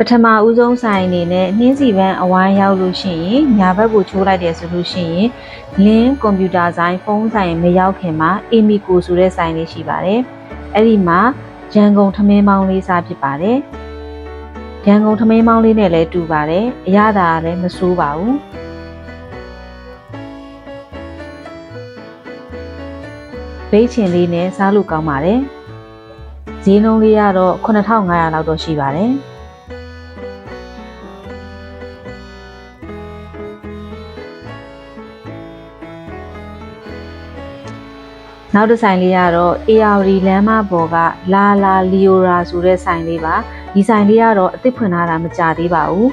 ပထမဦးဆုံးဆိုင်အနေနဲ့နှင်းစီပန်းအဝိုင်းရောက်လို့ရှိရင်ညာဘက်ကိုချိုးလိုက်တယ်ဆိုလို့ရှိရင်လင်းကွန်ပျူတာဆိုင်ဖုန်းဆိုင်မရောက်ခင်မှာအေမီကိုဆိုတဲ့ဆိုင်လေးရှိပါတယ်။အဲ့ဒီမှာရန်ကုန်ထမင်းမောင်းလေးစားဖြစ်ပါတယ်။ရန်ကုန်ထမင်းမောင်းလေးနဲ့လည်းတူပါတယ်။အရသာကလည်းမဆိုးပါဘူး။ဘိတ်ချင်လေးနဲ့စားလို့ကောင်းပါတယ်။ဈေးနှုန်းလေးကတော့9500လောက်တော့ရှိပါတယ်။ နောက်တစ်ဆိုင်လေးကတော့ ARD လမ်းမပေါ်ကလာလာလီယိုရာဆိုတဲ့ဆိုင်လေးပါဒီဆိုင်လေးကတော့အစ်စ်ဖွင့်ထားတာမကြသေးပါဘူး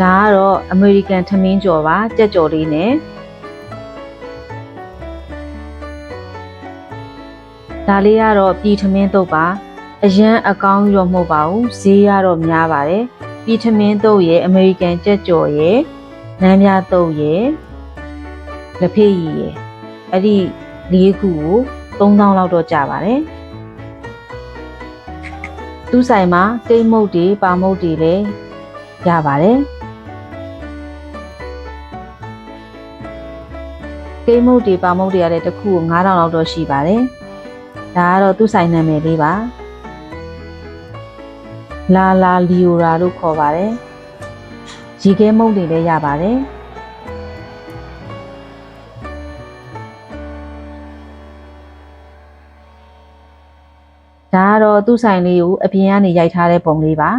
ဒါကတော့ American ထမင်းကြော်ပါကြက်ကြော်လေးနဲ့ဒါလေးကတော့ပြည်ထမင်းတုပ်ပါအရန်အကောင်းကြီးတော့မဟုတ်ပါဘူးဈေးကတော့များပါတယ်ပြည်ထမင်းတုပ်ရဲ့ American ကြက်ကြော်ရဲ့နမ်းမြတုပ်ရဲ့လက်ဖေးရည်ရဲ့အဲ့ဒီလေးခုကို 3000လောက်တော့ကျပါတယ်သူ့ဆိုင်မှာကိတ်မုတ်တွေပါမုတ်တွေလည်းရပါတယ်ကိတ်မုတ်တွေပါမုတ်တွေကလည်းတစ်ခုကို9000လောက်တော့ရှိပါတယ်ဒါကတော့သူ့ဆိုင်နာမည်လေးပါလာလာလီယိုရာလို့ခေါ်ပါတယ်ရေခဲမုတ်တွေလည်းရပါတယ် တော့သူ့ဆိုင်လေးကိုအပြင်ကနေရိုက်ထားတဲ့ပုံလေးပါ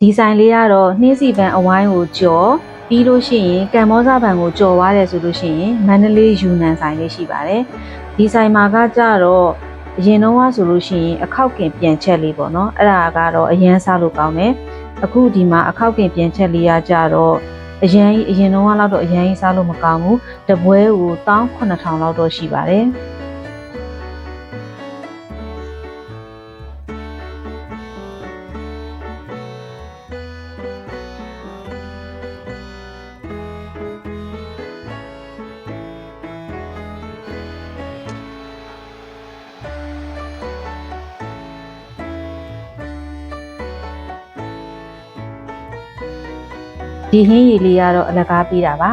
ဒီဆိုင်လေးကတော့နှင်းစီပန်အဝိုင်းကိုကြော်ပြီးလို့ရှိရင်ကံမောဇပန်ကိုကြော်သွားတယ်ဆိုလို့ရှိရင်မန္တလေးယူနန်ဆိုင်လေးရှိပါတယ်ဒီဆိုင်မှာကကြတော့အရင်တော့ကဆိုလို့ရှိရင်အခောက်ကင်ပြန်ချက်လေးပေါ့နော်အဲ့ဒါကတော့အရန်စားလို့ကောင်းတယ်အခုဒီမှာအခောက်ကင်ပြန်ချက်လေးရကြတော့အရင်အရင်တော့ကတော့အရင်စားလို့မကောင်းဘူးတပွဲကို18000လောက်တော့ရှိပါတယ် ဒီဟင်းရည်လေးကတော့အလကားပေးတာပါ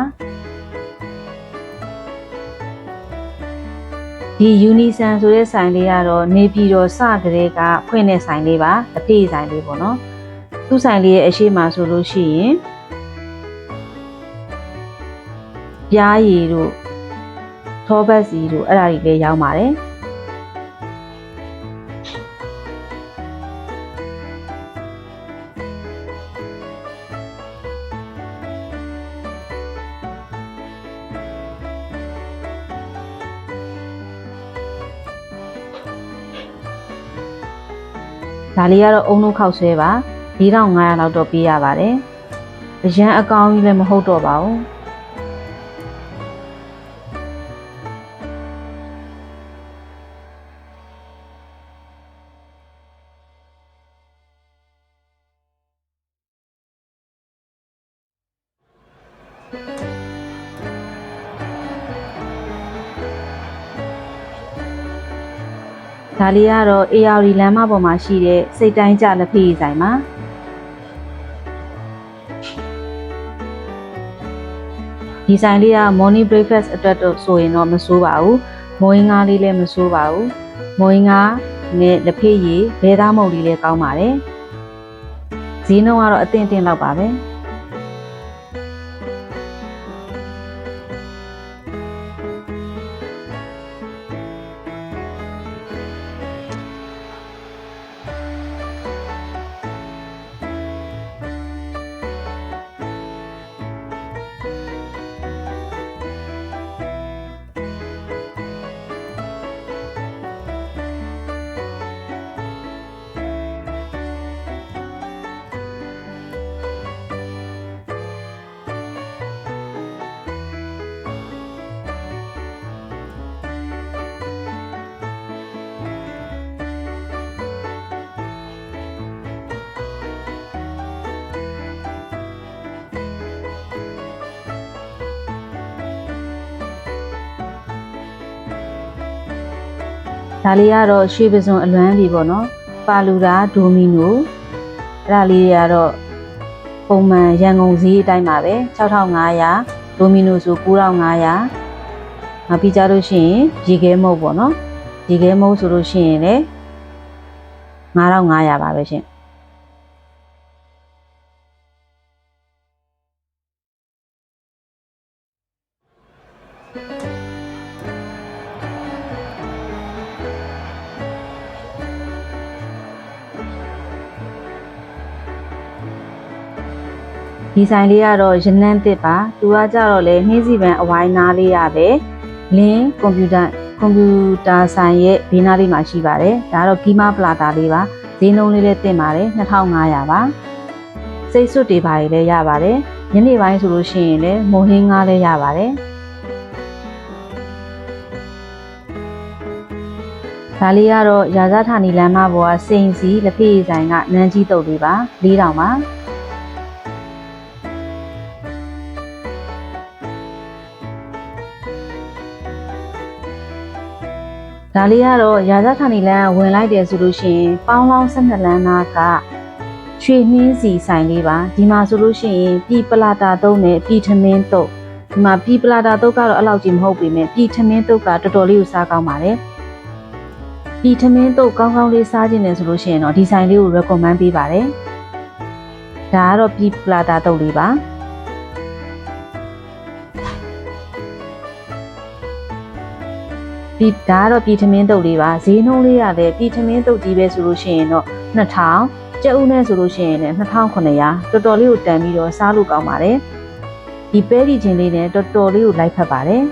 ဒီယူနီဆန်ဆိုတဲ့ဆိုင်လေးကတော့နေပြည်တော်စကလေးကဖွင့်တဲ့ဆိုင်လေးပါအဖေးဆိုင်လေးပေါ့နော်သူ့ဆိုင်လေးရဲ့အရှိမဆိုလို့ရှိရင်ပြားရည်တို့ထောပတ်စီတို့အဲ့ဒါတွေလည်းရောက်ပါတယ် ဒါလေးကတော့အုံလုံးခောက်ဆွဲပါ4500လောက်တော့ပေးရပါတယ်အရန်အကောင်ကြီးလည်းမဟုတ်တော့ပါဘူး ဒါလေးကတော့ AR လမ်းမပေါ်မှာရှိတဲ့စိတ်တိုင်းကြလက်ဖေးဆိုင်ပါဒီဆိုင်လေးက morning breakfast အတွက်တော့ဆိုရင်တော့မစိုးပါဘူးမိုးရင်းကားလေးလည်းမစိုးပါဘူးမိုးရင်းကားနဲ့လက်ဖေးရည်ဘဲသားမုတ်လေးလည်းကောင်းပါတယ်ဈေးနှုန်းကတော့အသင့်အင့်လောက်ပါပဲ ဒါလေးကတော့ရွှေပစုံအလွမ်းပြီပေါ့နော်ပါလူတာဒိုမီနိုအဲ့ဒါလေးတွေကတော့ပုံမှန်ရန်ကုန်ဈေးအတိုင်းပါပဲ6500ဒိုမီနိုဆို9500နောက်ပြီးကြလို့ရှိရင်ရေခဲမုတ်ပေါ့နော်ရေခဲမုတ်ဆိုလို့ရှိရင်လည်း9500ပါပဲရှင် ဒီဆိုင်လေးကတော့ရနန်းတစ်ပါသူကကြတော့လေနှင်းစီပန်အဝိုင်းနားလေးရပဲလင်းကွန်ပျူတာကွန်ပျူတာဆိုင်ရဲ့ဘေးနားလေးမှာရှိပါတယ်ဒါကတော့ကီမာပလာတာလေးပါဈေးနှုန်းလေးလည်းတင်ပါတယ်2500ပါစိတ်စွတ်တွေပါလည်းရပါတယ်ညနေပိုင်းဆိုလို့ရှိရင်လည်းမိုဟင်းငါးလည်းရပါတယ်ဒါလေးကတော့ရာဇဌာနီလမ်းမပေါ်ကစိန်စီလက်ဖေးဆိုင်ကနန်းကြီးတုပ်လေးပါ4000ပါ ဒါလေးကတော့ရာဇဌာနီလမ်းဝင်လိုက်တယ်ဆိုလို့ရှိရင်ပေါင်းလောင်း12လမ်းနာကရွှေနှင်းစီဆိုင်လေးပါဒီမှာဆိုလို့ရှိရင်ပြည်ပလာတာတုံးနဲ့ပြည်ထမင်းတုပ်ဒီမှာပြည်ပလာတာတုပ်ကတော့အဲ့လောက်ကြီးမဟုတ်ပေမဲ့ပြည်ထမင်းတုပ်ကတော်တော်လေးကိုစားကောင်းပါတယ်ပြည်ထမင်းတုပ်ကောင်းကောင်းလေးစားခြင်းနဲ့ဆိုလို့ရှိရင်တော့ဒီဆိုင်လေးကို recommend ပေးပါတယ်ဒါကတော့ပြည်ပလာတာတုပ်လေးပါ ဒီဒါကတော့ပြည်ထမင်းတုပ်လေးပါဈေးနှုန်းလေးရတယ်ပြည်ထမင်းတုပ်ကြီးပဲဆိုလို့ရှိရင်တော့2000ကျပ်ဦးနဲ့ဆိုလို့ရှိရင်လည်း2900တော်တော်လေးကိုတန်ပြီးတော့စားလို့ကောင်းပါတယ်ဒီပဲဒီချင်းလေးနဲ့တော်တော်လေးကိုလိုက်ဖက်ပါတယ်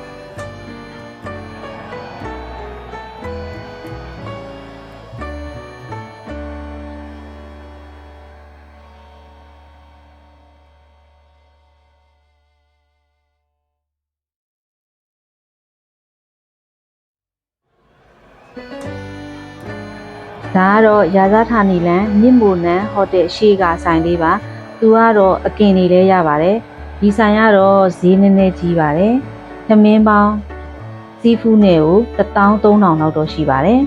ဒါကတော့ရာဇဌာနီလန်မြင့်မိုနန်းဟိုတယ်ရှေးကဆိုင်လေးပါသူကတော့အကင်နေလဲရပါတယ်ဒီဆိုင်ကတော့ဈေးနည်းနည်းကြီးပါတယ်သမင်းပေါင်းစီဖူးနဲ့ကို13000လောက်တော့ရှိပါတယ်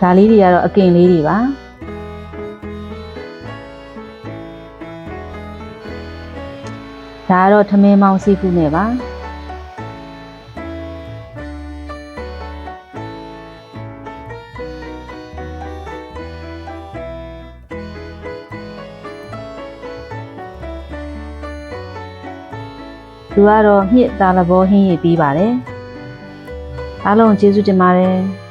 ဒါလေးတွေကတော့အကင်လေးတွေပါဒါကတော့ထမင်းမောင်စီဖူးနဲ့ပါသူကတော့မြစ်သားလဘောဟင်းရည်ပြီးပါတယ်အားလုံးကျေးဇူးတင်ပါတယ်